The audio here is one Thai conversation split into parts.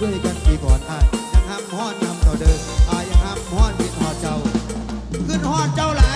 ด้วยกันอีก่อนอายยังห้ามฮอนนำต่อเดินอายยังห้ามฮอนพิทฮอดเจ้า ขึ้นฮอดเจ้าหลา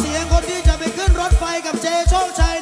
เสียงคนที่จะไปขึ้นรถไฟกับเจโชคชัย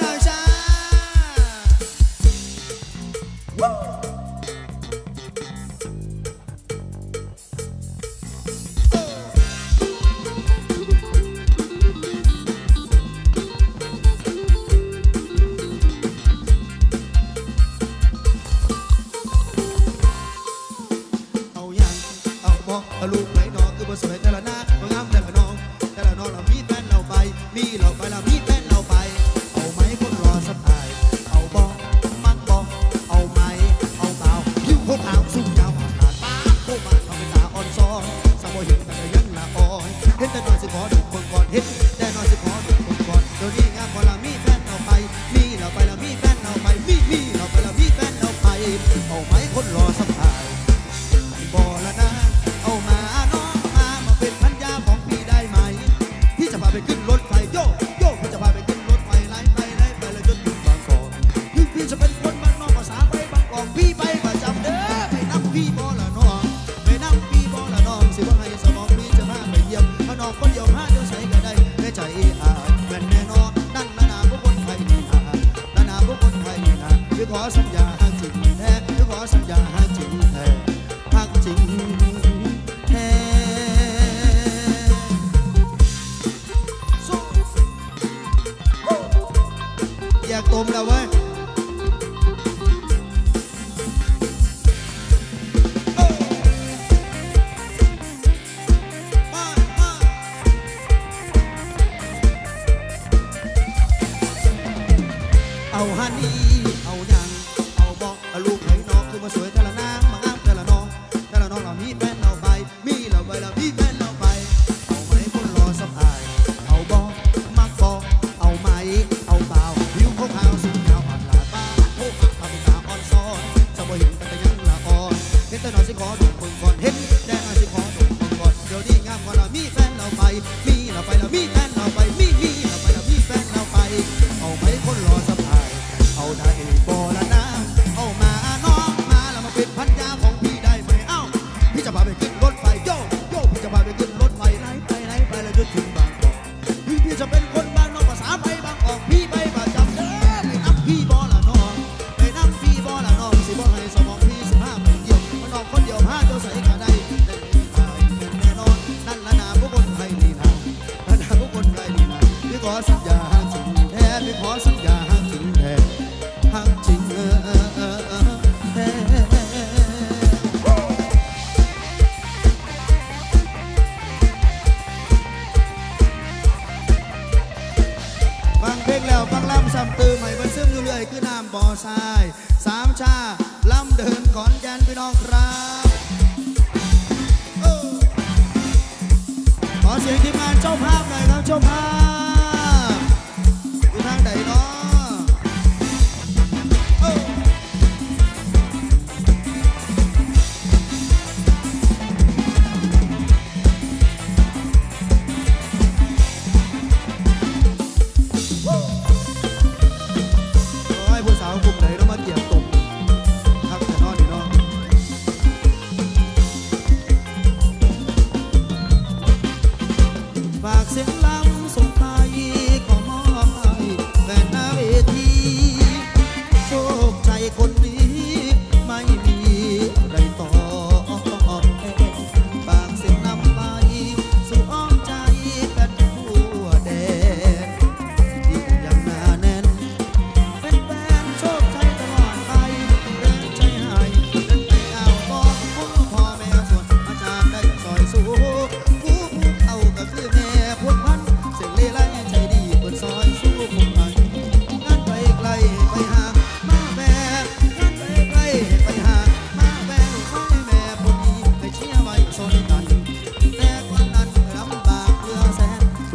เสียงทีมงานเจ้าภาพหน่อยครับเจ้าภาพ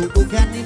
người cô gái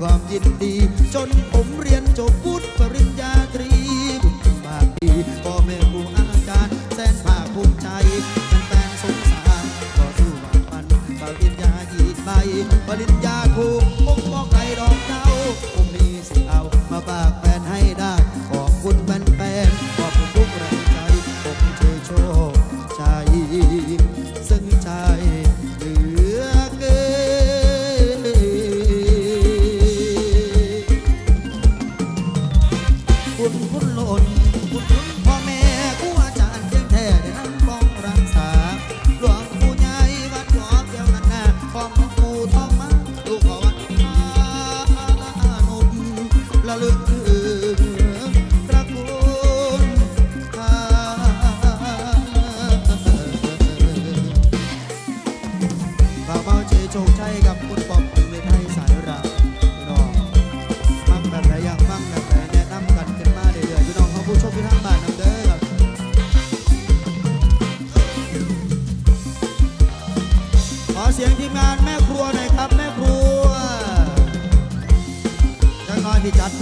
ความยินดี จนผม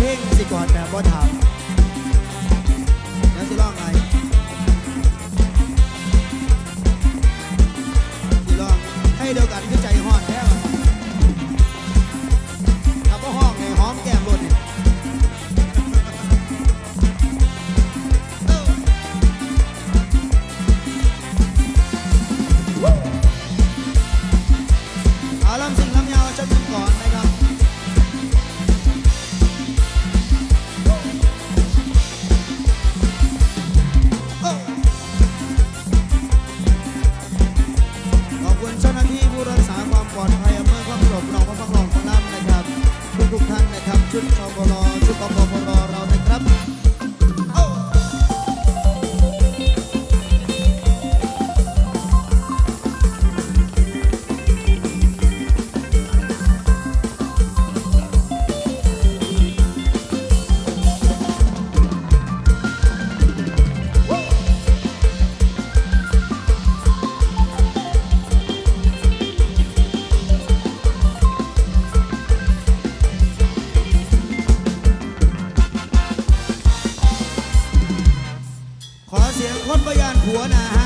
เพลงสิก่อนนะบ่ถาม ปลอดภัยอำนวยความสะดวกเราก็ต้องรองรัำนะครับ ทุกทุกท่านนะครับ ชุดชบลชุดตบพร gonna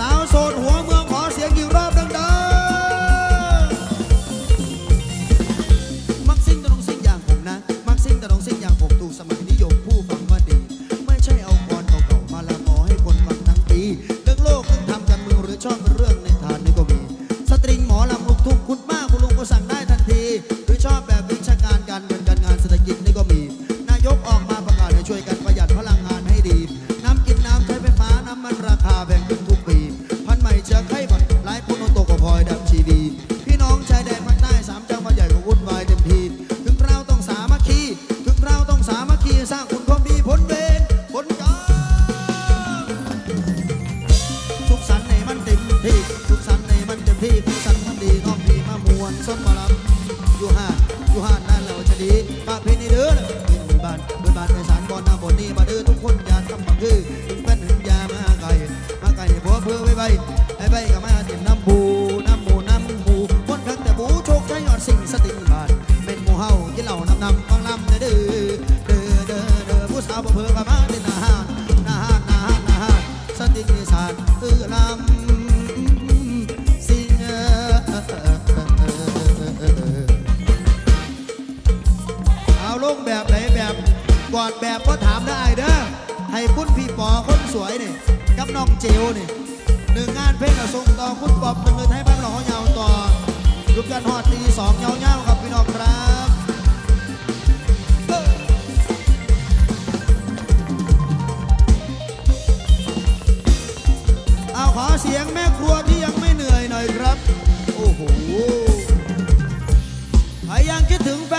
sao sốt hoa vừa เอาลูกแบบไหนแบบก่อนแบบก็ถามเนอไอเดอร์ให้พุ่ณพี่ปอคนสวยนี่กับน้องเจวนี่หนึ่งงานเพลงกระทรงต่อคุณปอบเป็นเงินให้บ้านหล่อเยาต่อยุบยันหอดตีสองเงาเงาครับพี่น้องครับ ครัวที่ยังไม่เหนื่อยหน่อยครับ